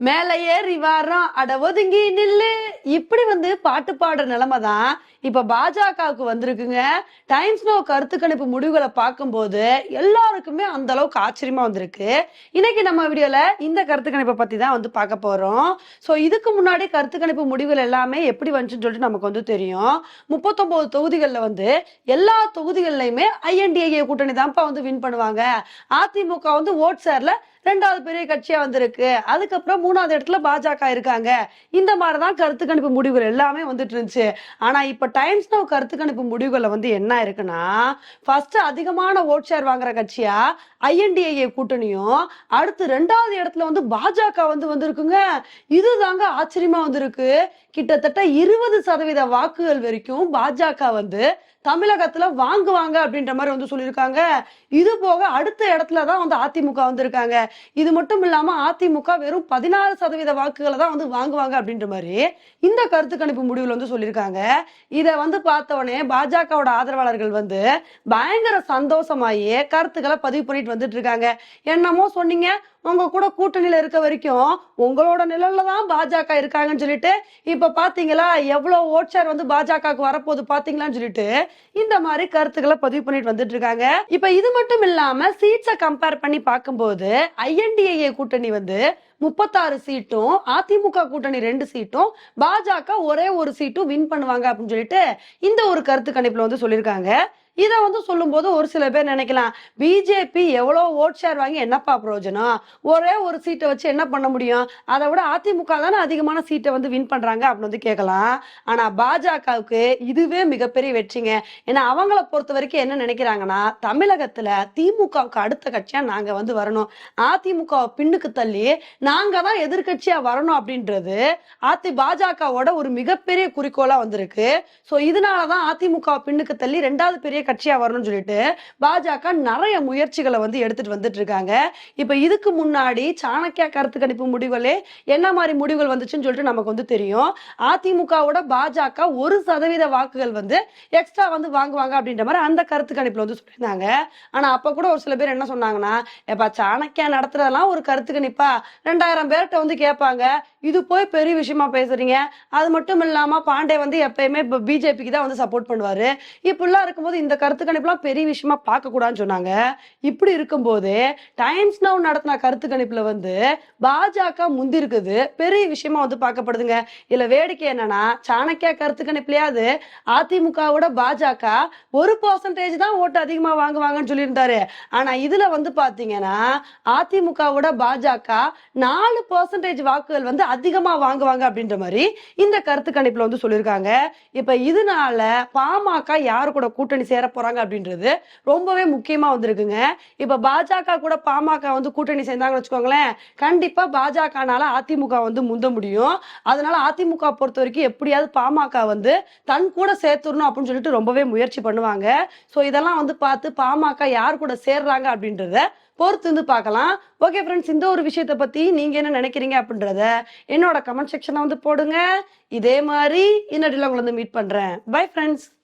மேல ஏறி வாரம் அட ஒதுங்கி நில்லு. இப்படி வந்து பாட்டு பாடுற நிலைமை தான் இப்ப பாஜகவுக்கு வந்திருக்குங்க. டைம்ஸ் நோ கருத்து கணிப்பு முடிவுகளை பார்க்கும்போது எல்லாருக்குமே அந்த அளவுக்கு ஆச்சரியமா வந்திருக்கு. இன்னைக்கு நம்ம வீடியோல இந்த கருத்து கணிப்பை பத்தி தான் வந்து பார்க்க போறோம். ஸோ இதுக்கு முன்னாடி கருத்து கணிப்பு முடிவுகள் எல்லாமே எப்படி வந்துச்சுன்னு சொல்லிட்டு நமக்கு வந்து தெரியும். முப்பத்தொன்பது தொகுதிகளில் வந்து எல்லா தொகுதிகள்லையுமே ஐஎன்டிஏ கூட்டணி தான்ப்பா வந்து வின் பண்ணுவாங்க. அதிமுக வந்து ஓட் சேர்ல ரெண்டாவது பெரிய கட்சியா வந்திருக்கு. அதுக்கப்புறம் மூணாவது இடத்துல பாஜக இருக்காங்க. இந்த மாதிரி தான் கருத்து கணிப்பு முடிவுகள் எல்லாமே வந்துட்டு இருந்துச்சு ஆனா இப்ப டைம்ஸ் நவ் கருத்து கணிப்பு முடிவுகள்ல வந்து என்ன இருக்குன்னா ஃபர்ஸ்ட் அதிகமான ஓட் ஷேர் வாங்குற கட்சியா ஐஎன்டிஏ கூட்டணியும் அடுத்து ரெண்டாவது இடத்துல வந்து பாஜக வந்து வந்திருக்குங்க. இதுதாங்க ஆச்சரியமா வந்திருக்கு. கிட்டத்தட்ட இருபது சதவீத வாக்குகள் வரைக்கும் பாஜக வந்து தமிழகத்துல வாங்குவாங்க அப்படின்ற மாதிரி வந்து சொல்லியிருக்காங்க. இது போக அடுத்த இடத்துல தான் வந்து அதிமுக வந்திருக்காங்க. இது மட்டும் இல்லாம அதிமுக வெறும் பதினாறு சதவீத வாக்குகளை தான் வந்து வாங்குவாங்க அப்படின்ற மாதிரி இந்த கருத்து கணிப்பு முடிவில் வந்து சொல்லியிருக்காங்க. இதை வந்து பார்த்த உடனே பாஜகவோட ஆதரவாளர்கள் வந்து பயங்கர சந்தோஷமாயி கருத்துக்களை பதிவு பண்ணிட்டு வந்துட்டு இருக்காங்க. என்னமோ சொன்னீங்க உங்க கூட கூட்டணியில இருக்க வரைக்கும் உங்களோட நிழல்ல தான் பாஜக இருக்காங்கன்னு சொல்லிட்டு இப்ப பாத்தீங்களா எவ்வளவு ஓட் ஷேர் வந்து பாஜகவுக்கு வரப்போகுது பாத்தீங்களான்னு சொல்லிட்டு இந்த மாதிரி கருத்துக்களை பதிவு பண்ணிட்டு வந்துட்டு இருக்காங்க. இப்ப இது மட்டும் இல்லாம சீட்ஸை கம்பேர் பண்ணி பார்க்கும்போது ஐஎன்டிஏ கூட்டணி வந்து முப்பத்தாறு சீட்டும் அதிமுக கூட்டணி ரெண்டு சீட்டும் பாஜக ஒரே ஒரு சீட்டும் வின் பண்ணுவாங்க அப்படின்னு சொல்லிட்டு இந்த ஒரு கருத்து கணிப்புல வந்து சொல்லியிருக்காங்க. இதை வந்து சொல்லும்போது ஒரு சில பேர் நினைக்கலாம் பிஜேபி எவ்வளோ ஓட் ஷேர் வாங்கி என்னப்பா பிரயோஜனம்? ஒரே ஒரு சீட்டை வச்சு என்ன பண்ண முடியும்? அதை விட அதிமுக தானே அதிகமான சீட்டை வந்து வின் பண்ணுறாங்க அப்படின்னு வந்து கேட்கலாம். ஆனால் பாஜகவுக்கு இதுவே மிகப்பெரிய வெற்றிங்க. ஏன்னா அவங்கள பொறுத்த வரைக்கும் என்ன நினைக்கிறாங்கன்னா தமிழகத்தில் திமுகவுக்கு அடுத்த கட்சியாக நாங்கள் வந்து வரணும். அதிமுக பின்னுக்கு தள்ளி நாங்கள் தான் எதிர்கட்சியாக வரணும் அப்படின்றது அதி பாஜகவோட ஒரு மிகப்பெரிய குறிக்கோளாக வந்திருக்கு. ஸோ இதனால தான் அதிமுக பின்னுக்கு தள்ளி ரெண்டாவது பெரிய கட்சியா வரணும்னு சொல்லிட்டு பாஜக நிறைய முயற்சிகளை வந்து எடுத்துட்டு வந்துட்டு இருக்காங்க. இப்ப இதுக்கு முன்னாடி சாணக்கியா கருத்து கணிப்பு முடிவுகளே என்ன மாதிரி முடிவுகள் வந்துச்சுன்னு சொல்லிட்டு நமக்கு வந்து தெரியும். அதிமுகவோட பாஜக ஒரு சதவீத வாக்குகள் வந்து எக்ஸ்ட்ரா வந்து வாங்குவாங்க அப்படின்ற மாதிரி அந்த கருத்து கணிப்புல வந்து சொல்லியிருந்தாங்க. ஆனா அப்ப கூட ஒரு சில பேர் என்ன சொன்னாங்கன்னா எப்பா சாணக்கியா நடத்துறதெல்லாம் ஒரு கருத்து கணிப்பா? ரெண்டாயிரம் பேர்கிட்ட வந்து கேட்பாங்க. இது போய் பெரிய விஷயமா பேசுறீங்க. அது மட்டும் இல்லாம பாண்டே வந்து எப்பயுமே பிஜேபிக்கு தான் வந்து சப்போர்ட் பண்ணுவாரு. இப்படிலாம் இருக்கும்போது இந்த கருத்து கணிப்புலாம் பெரிய விஷயமா பார்க்க கூடாதுன்னு சொன்னாங்க. இப்படி இருக்கும்போது டைம்ஸ் நவ் நடத்தின கருத்து கணிப்புல வந்து பாஜக முந்திருக்குது பெரிய விஷயமா வந்து பார்க்கப்படுதுங்க. இதுல வேடிக்கை என்னன்னா சாணக்கியா கருத்து கணிப்புலயாவது அதிமுகவோட பாஜக ஒரு பர்சன்டேஜ் தான் ஓட்டு அதிகமா வாங்குவாங்கன்னு சொல்லியிருந்தாரு. ஆனா இதுல வந்து பாத்தீங்கன்னா அதிமுகவோட பாஜக நாலு பர்சன்டேஜ் வாக்குகள் வந்து அதிகமா வாங்குவாங்க அப்படின்ற மாதிரி இந்த கருத்து கணிப்புல வந்து சொல்லியிருக்காங்க. இப்ப இதனால பாமக யாரு கூட கூட்டணி சேர போறாங்க அப்படின்றது ரொம்பவே முக்கியமா வந்திருக்குங்க. இப்ப பாஜக கூட பாமக வந்து கூட்டணி சேர்ந்தாங்கன்னு வச்சுக்கோங்களேன் கண்டிப்பா பாஜகனால அதிமுக வந்து முந்த முடியும். அதனால அதிமுக பொறுத்த வரைக்கும் எப்படியாவது பாமக வந்து தன் கூட சேர்த்துடணும் அப்படின்னு சொல்லிட்டு ரொம்பவே முயற்சி பண்ணுவாங்க. ஸோ இதெல்லாம் வந்து பார்த்து பாமக யார் கூட சேர்றாங்க அப்படின்றத பொறுத்து வந்து பார்க்கலாம். ஓகே ஃப்ரெண்ட்ஸ் இந்த ஒரு விஷயத்தை பத்தி நீங்க என்ன நினைக்கிறீங்க அப்படின்றத என்னோட கமெண்ட் செக்ஷனை வந்து போடுங்க. இதே மாதிரி இன்னடியில் உங்களை வந்து மீட் பண்றேன். Bye friends